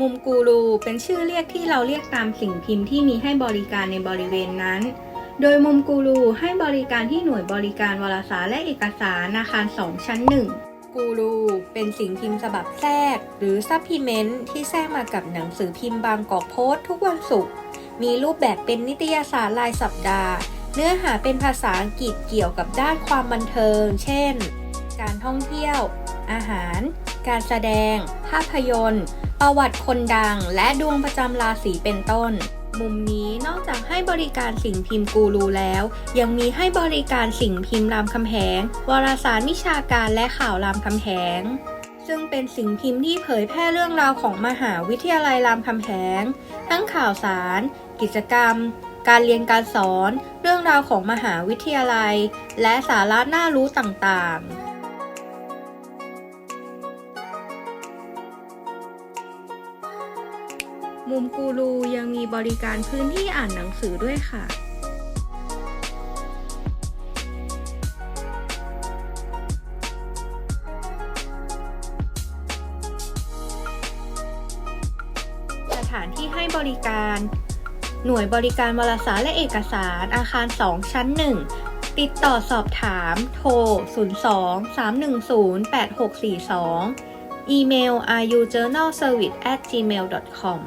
มุมกูรูเป็นชื่อเรียกที่เราเรียกตามสิ่งพิมพ์ที่มีให้บริการในบริเวณนั้น โดยมุมกูรูให้บริการที่หน่วยบริการวารสารและเอกสารอาคาร 2 ชั้น 1 กูรูเป็นสิ่งพิมพ์ฉบับแทรก หรือซัพพลีเมนต์ที่แทรกมากับหนังสือพิมพ์บางกอกโพสต์ทุกวันศุกร์ มีรูปแบบเป็นนิตยสารรายสัปดาห์ เนื้อหาเป็นภาษาอังกฤษเกี่ยวกับด้านความบันเทิง เช่น การท่องเที่ยว อาหาร การแสดง ภาพยนตร์ ประวัติคนดัง และดวงประจำราศีเป็นต้น มุมนี้นอกจากให้บริการสิ่งพิมพ์กูรูแล้ว ยังมีให้บริการสิ่งพิมพ์รามคำแหง วารสารวิชาการและข่าวรามคำแหง ซึ่งเป็นสิ่งพิมพ์ที่เผยแพร่เรื่องราวของมหาวิทยาลัยรามคำแหง ทั้งข่าวสาร กิจกรรมการเรียนการสอน เรื่องราวของมหาวิทยาลัย และสาระน่ารู้ต่างๆ มุมกูรูยังมีบริการพื้นที่อ่านหนังสือด้วยค่ะ สถานที่ให้บริการ หน่วยบริการวารสารและเอกสาร อาคาร 2 ชั้น 1 ติดต่อสอบถาม โทร 02 310 8642 อีเมล rujournalservice@gmail.com